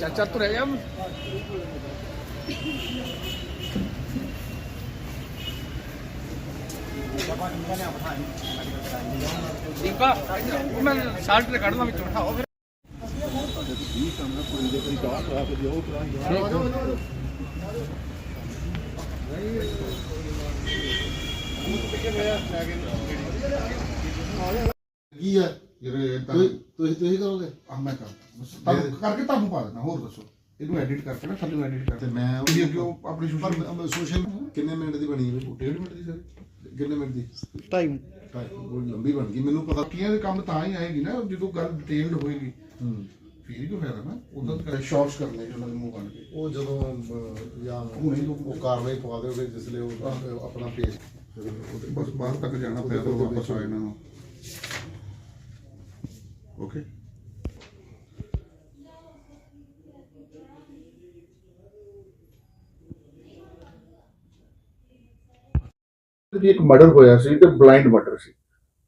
ਚਾਚਾ ਤੁਰੇ ਜਾ ਦੀਪਾ ਉਹ ਮੈਂ ਸਾਲਟ ਤੇ ਕੱਢਦਾ ਵਿੱਚੋਂ। ਉਠਾਓ ਫਿਰ। ਕੀ ਹੈ ਜਿਹੜੇ ਤੁਸੀਂ ਤੁਸੀਂ ਤੁਸੀਂ ਕਰੋਗੇ ਆ ਮੈਂ ਕਰ ਤੁਹਾਨੂੰ ਕਰਕੇ ਤੁਹਾਨੂੰ ਪਾ ਦੇਣਾ ਹੋਰ ਦੱਸੋ ਇਹਨੂੰ ਐਡਿਟ ਕਰਕੇ ਨਾ ਥੱਲੇ ਐਡਿਟ ਕਰਕੇ ਤੇ ਮੈਂ ਤੁਸੀਂ ਅੱਗੇ ਉਹ ਆਪਣੀ ਸੋਸ਼ਲ ਸੋਸ਼ਲ ਕਿੰਨੇ ਮਿੰਟ ਦੀ ਬਣੀ ਹੈ ਡੇਢ ਮਿੰਟ ਦੀ ਸਰ ਕਿੰਨੇ ਮਿੰਟ ਦੀ ਟਾਈਮ ਉਹ ਲੰਬੀ ਬਣ ਗਈ ਮੈਨੂੰ ਪਤਾ ਬਾਕੀਆਂ ਦੇ ਕੰਮ ਤਾਂ ਹੀ ਆਏਗੀ ਨਾ ਜਦੋਂ ਗੱਲ ਡਿਟੇਲਡ ਹੋਏਗੀ ਹੂੰ ਫਿਰ ਹੀ ਕੋਈ ਫਾਇਦਾ ਨਾ ਉਦੋਂ ਤਾਂ ਸ਼ਾਰਟਸ ਕਰਨੇ ਉਹਨਾਂ ਦੇ ਮੂੰਹ ਬਣ ਕੇ ਉਹ ਜਦੋਂ ਜਾਂ ਹੀ ਉਹ ਕਾਰਵਾਈ ਪਵਾ ਦਿਓਗੇ ਜਿਸ ਲਈ ਉਹ ਆਪਣਾ ਪੇਸ਼ ਬਸ ਬਾਹਰ ਤੱਕ ਜਾਣਾ ਪਿਆ ਤਾਂ ਵਾਪਸ ਆ ਜਾਣਾ ਓਕੇ ਜੀ ਇੱਕ ਮਰਡਰ ਹੋਇਆ ਸੀ ਤੇ ਬਲਾਈਂਡ ਮਰਡਰ ਸੀ।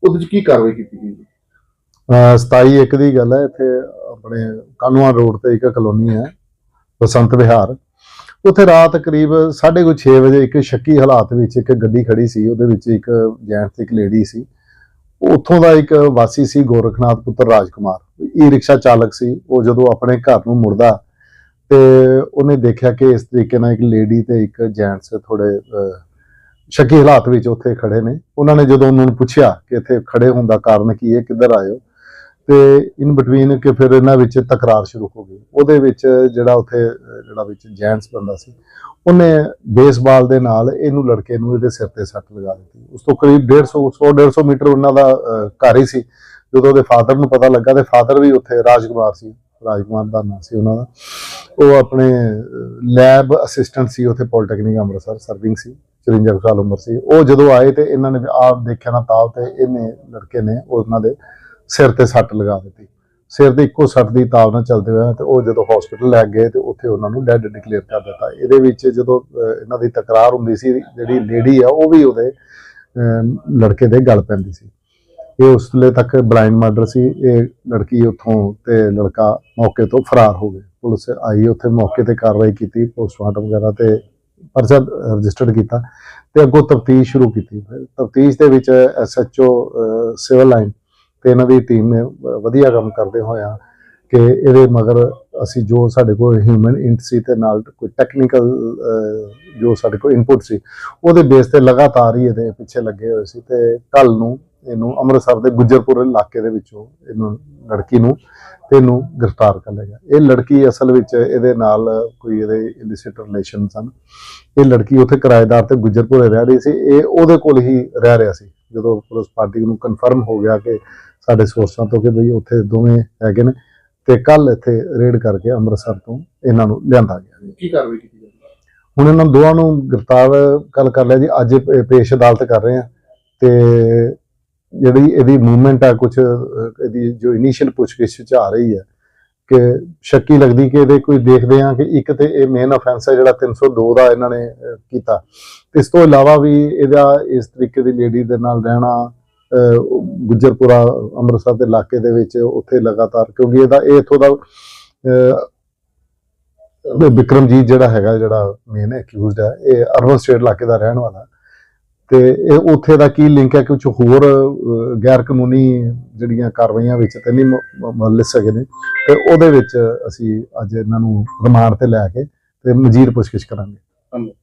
ਉਹਦੇ ਚ ਕੀ ਕਾਰਵਾਈ ਕੀਤੀ ਗਈ ਅਹ 27 ਇੱਕ ਦੀ ਗੱਲ ਹੈ ਇੱਥੇ ਆਪਣੇ ਕਾਨੂੰਆਂ ਰੋਡ ਤੇ ਇੱਕ ਕਲੋਨੀ ਹੈ ਬਸੰਤ ਵਿਹਾਰ। ਉੱਥੇ ਰਾਤ ਕਰੀਬ 6:30 ਵਜੇ ਇੱਕ ਸ਼ੱਕੀ ਹਾਲਾਤ ਵਿੱਚ ਇੱਕ ਗੱਡੀ ਖੜੀ ਸੀ ਉਹਦੇ ਵਿੱਚ ਇੱਕ ਜੈਂਟਸ ਤੇ ਇੱਕ ਲੇਡੀ ਸੀ। ਉੱਥੋਂ ਦਾ ਇੱਕ ਵਾਸੀ ਸੀ ਗੋਰਖਨਾਥ ਪੁੱਤਰ ਰਾਜਕੁਮਾਰ। ਈ ਰਿਕਸ਼ਾ ਚਾਲਕ ਸੀ, ਉਹ ਜਦੋਂ ਆਪਣੇ ਘਰ ਨੂੰ ਮੁੜਦਾ ਤੇ ਉਹਨੇ ਦੇਖਿਆ ਕਿ ਇਸ ਤਰੀਕੇ ਨਾਲ ਇੱਕ ਲੇਡੀ ਤੇ ਇੱਕ ਜੈਂਟਸ ਥੋੜੇ ਸ਼ੱਕੀ ਹਾਲਾਤ ਵਿੱਚ ਉੱਥੇ ਖੜੇ ਨੇ। ਉਹਨਾਂ ਨੇ ਜਦੋਂ ਉਹਨਾਂ ਨੂੰ ਪੁੱਛਿਆ ਕਿ ਇੱਥੇ ਖੜੇ ਹੋਣ ਦਾ ਕਾਰਨ ਕੀ ਹੈ, ਕਿੱਧਰ ਆਏ ਹੋ? ਤੇ ਇਨ ਬਿਟਵੀਨ ਕਿ ਫਿਰ ਇਹਨਾਂ ਵਿੱਚ ਤਕਰਾਰ ਸ਼ੁਰੂ ਹੋ ਗਈ। ਉਹਦੇ ਵਿੱਚ ਜਿਹੜਾ ਉੱਥੇ, ਜਿਹੜਾ ਵਿੱਚ ਜੈਂਟਸ ਬੰਦਾ ਸੀ, ਉਹਨੇ ਬੇਸਬਾਲ ਦੇ ਨਾਲ ਇਹਨੂੰ ਲੜਕੇ ਨੂੰ ਇਹਦੇ ਸਿਰ ਤੇ ਸੱਟ ਲਗਾ ਦਿੱਤੀ। ਉਸ ਤੋਂ ਕਰੀਬ 150 100 150 ਮੀਟਰ ਉਹਨਾਂ ਦਾ ਘਰ ਹੀ ਸੀ। ਜਦੋਂ ਉਹਦੇ ਫਾਦਰ ਨੂੰ ਪਤਾ ਲੱਗਾ ਤੇ ਫਾਦਰ ਵੀ ਉੱਥੇ ਰਾਜਕੁਮਾਰ ਸੀ, ਰਾਜਕੁਮਾਰ ਦਾ ਨਾਮ ਸੀ ਉਹਨਾਂ ਦਾ। ਉਹ ਆਪਣੇ ਲੈਬ ਅਸਿਸਟੈਂਟ ਸੀ ਉੱਥੇ ਪੋਲੀਟੈਕਨਿਕ ਅੰਮ੍ਰਿਤਸਰ ਸਰਵਿੰਗ ਸੀ 54 ਕੁ ਸਾਲ ਉਮਰ ਸੀ। ਉਹ ਜਦੋਂ ਆਏ ਤੇ ਇਹਨਾਂ ਨੇ ਆਪ ਦੇਖਿਆ ਨਾ ਤਾਲ ਤੇ ਇਹਨੇ, ਲੜਕੇ ਨੇ ਉਹਨਾਂ ਦੇ ਸਿਰ ਤੇ ਸੱਟ ਲਗਾ ਦਿੱਤੀ। ਸਿਰ ਦੇ ਇੱਕੋ ਸੱਟ ਦੀ ਤਾਲ ਨਾਲ ਚੱਲਦੇ ਹੋਏ ਤੇ ਉਹ ਜਦੋਂ ਹਸਪੀਟਲ ਲੈ ਗਏ ਤੇ ਉੱਥੇ ਉਹਨਾਂ ਨੂੰ ਡੈੱਡ ਡਿਕਲੇਅਰ ਕਰ ਦਿੱਤਾ। ਇਹਦੇ ਵਿੱਚ ਜਦੋਂ ਇਹਨਾਂ ਦੀ ਤਕਰਾਰ ਹੁੰਦੀ ਸੀ, ਜਿਹੜੀ ਲੇਡੀ ਆ, ਉਹ ਵੀ ਉਹਦੇ ਲੜਕੇ ਦੇ ਗਲ ਪੈਂਦੀ ਸੀ। ਇਹ ਉਸ ਤੱਕ ਬਲਾਈਂਡ ਮਰਡਰ ਸੀ। ਇਹ ਲੜਕੀ ਉੱਥੋਂ ਤੇ ਲੜਕਾ ਮੌਕੇ ਤੋਂ ਫਰਾਰ ਹੋ ਗਏ। ਪੁਲਿਸ ਆਈ, ਉੱਥੇ ਮੌਕੇ ਤੇ ਕਾਰਵਾਈ ਕੀਤੀ ਪੋਸਟਮਾਰਟਮ ਵਗੈਰਾ ਤੇ ਪਰਚਾ ਰਜਿਸਟਰਡ ਕੀਤਾ ਤੇ ਅੱਗੋਂ ਤਫਤੀਸ਼ ਸ਼ੁਰੂ ਕੀਤੀ। ਤਫਤੀਸ਼ ਦੇ ਵਿੱਚ ਐਸਐਚਓ ਸਿਵਲ ਲਾਈਨ ਤੇ ਇਹਨਾਂ ਦੀ ਟੀਮ ਨੇ ਵਧੀਆ ਕੰਮ ਕਰਦੇ ਹੋਇਆ ਕਿ ਇਹਦੇ ਮਗਰ ਅਸੀਂ ਜੋ ਸਾਡੇ ਕੋਲ ਹਿਊਮਨ ਇੰਟ ਸੀ ਤੇ ਨਾਲ ਕੋਈ ਟੈਕਨੀਕਲ ਜੋ ਸਾਡੇ ਕੋਲ ਇਨਪੁਟ ਸੀ, ਉਹਦੇ ਬੇਸ ਤੇ ਲਗਾਤਾਰ ਹੀ ਇਹਦੇ ਪਿੱਛੇ ਲੱਗੇ ਹੋਏ ਸੀ ਤੇ ਕੱਲ ਨੂੰ ਇਹਨੂੰ ਅੰਮ੍ਰਿਤਸਰ ਦੇ ਗੁੱਜਰਪੁਰ ਇਲਾਕੇ ਦੇ ਵਿੱਚੋਂ ਇਹਨੂੰ ਲੜਕੀ ਨੂੰ ਤੇ ਇਹਨੂੰ ਗ੍ਰਿਫਤਾਰ ਕਰ ਲਿਆ ਗਿਆ। ਇਹ ਲੜਕੀ ਅਸਲ ਵਿੱਚ ਇਹਦੇ ਨਾਲ ਕੋਈ ਇਹਦੇ ਇਲਿਸਿਟ ਰਿਲੇਸ਼ਨ ਸਨ ਇਹ ਲੜਕੀ ਉੱਥੇ ਕਿਰਾਏਦਾਰ ਤੇ ਗੁੱਜਰਪੁਰ ਰਹਿ ਰਹੀ ਸੀ। ਇਹ ਉਹਦੇ ਕੋਲ ਹੀ ਰਹਿ ਰਿਹਾ ਸੀ। ਜਦੋਂ ਪੁਲਿਸ ਪਾਰਟੀ ਨੂੰ ਕਨਫਰਮ ਹੋ ਗਿਆ ਕਿ ਸਾਡੇ ਸੋਰਸਾਂ ਤੋਂ ਕਿ ਬਈ ਉੱਥੇ ਦੋਵੇਂ ਹੈਗੇ ਨੇ ਤੇ ਕੱਲ ਇੱਥੇ ਰੇਡ ਕਰਕੇ ਅੰਮ੍ਰਿਤਸਰ ਤੋਂ ਇਹਨਾਂ ਨੂੰ ਲਿਆਂਦਾ ਗਿਆ ਜੀ। ਕੀ ਕਾਰਵਾਈ ਕੀਤੀ ਗਈ ਹੁਣ ਇਹਨਾਂ ਦੋਵਾਂ ਨੂੰ ਗ੍ਰਿਫਤਾਰ ਕੱਲ ਕਰ ਲਿਆ ਜੀ। ਅੱਜ ਪੇਸ਼ ਅਦਾਲਤ ਕਰ ਰਹੇ ਆ ਤੇ ਜਿਹੜੀ ਇਹਦੀ ਮੂਵਮੈਂਟ ਆ ਕੁਝ ਇਹਦੀ ਜੋ ਇਨੀਸ਼ੀਅਲ ਪੁੱਛਗਿੱਛ ਚ ਆ ਰਹੀ ਹੈ ਕਿ ਸ਼ੱਕੀ ਲੱਗਦੀ ਕਿ ਇਹਦੇ ਕੋਈ ਦੇਖਦੇ ਆ ਕਿ ਇੱਕ ਤੇ ਇਹ ਮੇਨ ਅਫੈਂਸ ਹੈ ਜਿਹੜਾ 302 ਦਾ ਇਹਨਾਂ ਨੇ ਕੀਤਾ। ਇਸ ਤੋਂ ਇਲਾਵਾ ਵੀ ਇਹਦਾ ਇਸ ਤਰੀਕੇ ਦੀ ਲੇਡੀ ਦੇ ਨਾਲ ਰਹਿਣਾ ਗੁੱਜਰਪੁਰਾ ਅੰਮ੍ਰਿਤਸਰ ਦੇ ਇਲਾਕੇ ਦੇ ਵਿੱਚ ਉੱਥੇ ਲਗਾਤਾਰ ਕਿਉਂਕਿ ਇਹਦਾ ਇਹ ਇਥੋਂ ਦਾ ਅਹ, ਵਿਕਰਮਜੀਤ ਜਿਹੜਾ ਹੈਗਾ ਜਿਹੜਾ ਮੇਨ ਐਕਿਊਜ਼ਡ ਹੈ ਇਹ ਅਰਬਨ ਸਟੇਟ ਇਲਾਕੇ ਦਾ ਰਹਿਣ ਵਾਲਾ। ਤੇ ਇਹ ਉੱਥੇ ਦਾ ਕੀ ਲਿੰਕ ਹੈ ਕਿ ਕੁਝ ਹੋਰ ਗੈਰ ਕਾਨੂੰਨੀ ਜਿਹੜੀਆਂ ਕਾਰਵਾਈਆਂ ਵਿੱਚ ਤੇ ਨਹੀਂ ਮ- ਮ- ਨੇ। ਤੇ ਉਹਦੇ ਵਿੱਚ ਅਸੀਂ ਅੱਜ ਇਹਨਾਂ ਨੂੰ ਰਿਮਾਂਡ ਤੇ ਲੈ ਕੇ ਤੇ ਮਜ਼ੀਦ ਪੁੱਛਗਿੱਛ ਕਰਾਂਗੇ। ਧੰਨਵਾਦ।